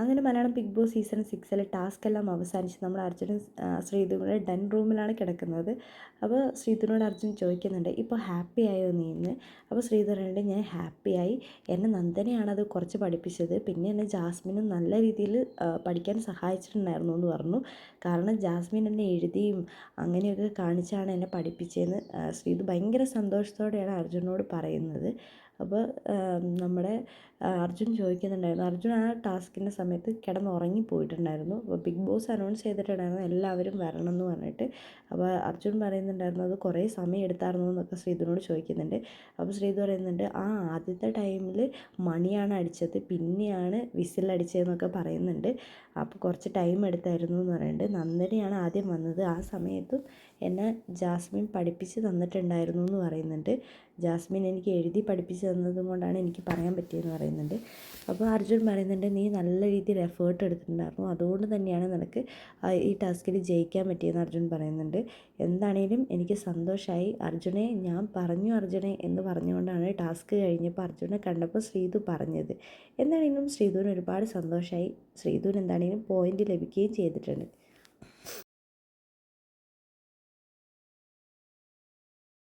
അങ്ങനെ Malayalam big boss season സിക്സിലെ task എല്ലാം അവസാനിച്ച് നമ്മൾ അർജുനും ശ്രീധുനോട് ഡൺ റൂമിലാണ് കിടക്കുന്നത്. അപ്പോൾ ശ്രീധുനോട് അർജുൻ ചോദിക്കുന്നുണ്ട് ഇപ്പോൾ ഹാപ്പി ആയോ നീ എന്ന് അപ്പോൾ ശ്രീതു പറയുന്നുണ്ട് ഞാൻ ഹാപ്പിയായി. എന്നെ നന്ദനയാണ് അത് കുറച്ച് പഠിപ്പിച്ചത്. പിന്നെ എന്നെ ജാസ്മിനും നല്ല രീതിയിൽ പഠിക്കാൻ സഹായിച്ചിട്ടുണ്ടായിരുന്നു എന്ന് പറഞ്ഞു. കാരണം ജാസ്മിൻ എന്നെ എഴുതിയും അങ്ങനെയൊക്കെ കാണിച്ചാണ് എന്നെ പഠിപ്പിച്ചതെന്ന് ശ്രീധു ഭയങ്കര സന്തോഷത്തോടെയാണ് അർജുനോട് പറയുന്നത്. അപ്പോൾ നമ്മുടെ അർജുൻ ചോദിക്കുന്നുണ്ടായിരുന്നു അർജുൻ ആ ടാസ്കിന്റെ സമയത്ത് കിടന്നുറങ്ങി പോയിട്ടുണ്ടായിരുന്നു. അപ്പോൾ ബിഗ് ബോസ് അനൗൺസ് ചെയ്തിട്ടുണ്ടായിരുന്നു എല്ലാവരും വരണം എന്ന് പറഞ്ഞിട്ട്. അപ്പോൾ അർജുൻ പറയുന്നുണ്ടായിരുന്നു അത് കുറേ സമയം എടുത്തായിരുന്നു എന്നൊക്കെ ശ്രീധുനോട് ചോദിക്കുന്നുണ്ട്. അപ്പോൾ ശ്രീധു പറയുന്നുണ്ട് ആ ആദ്യത്തെ ടൈമിൽ മണിയാണ് അടിച്ചത് പിന്നെയാണ് വിസിലടിച്ചതെന്നൊക്കെ പറയുന്നുണ്ട്. അപ്പോൾ കുറച്ച് ടൈം എടുത്തായിരുന്നു എന്ന് പറയുന്നുണ്ട്. നന്ദനയാണ് ആദ്യം വന്നത്. ആ സമയത്തും എന്നെ ജാസ്മിൻ പഠിപ്പിച്ച് തന്നിട്ടുണ്ടായിരുന്നു എന്ന് പറയുന്നുണ്ട്. ജാസ്മിൻ എനിക്ക് എഴുതി പഠിപ്പിച്ച് തന്നതുകൊണ്ടാണ് എനിക്ക് പറയാൻ പറ്റിയെന്ന് പറയുന്നുണ്ട്. അപ്പോൾ അർജുൻ പറയുന്നുണ്ട് നീ നല്ല രീതിയിൽ എഫേർട്ട് എടുത്തിട്ടുണ്ടായിരുന്നു. അതുകൊണ്ട് തന്നെയാണ് നിനക്ക് ഈ ടാസ്കിൽ ജയിക്കാൻ പറ്റിയെന്ന് അർജുൻ പറയുന്നുണ്ട്. എന്താണേലും എനിക്ക് സന്തോഷമായി അർജുനെ ഞാൻ പറഞ്ഞു അർജുനെ എന്ന് പറഞ്ഞുകൊണ്ടാണ് ടാസ്ക് കഴിഞ്ഞപ്പോൾ അർജുനെ കണ്ടപ്പോൾ ശ്രീതു പറഞ്ഞത്. എന്താണെങ്കിലും ശ്രീധുവിന് ഒരുപാട് സന്തോഷമായി ശ്രീധുവിന് എന്താണെങ്കിലും പോയിന്റ് ലഭിക്കുകയും ചെയ്തിട്ടുണ്ട്.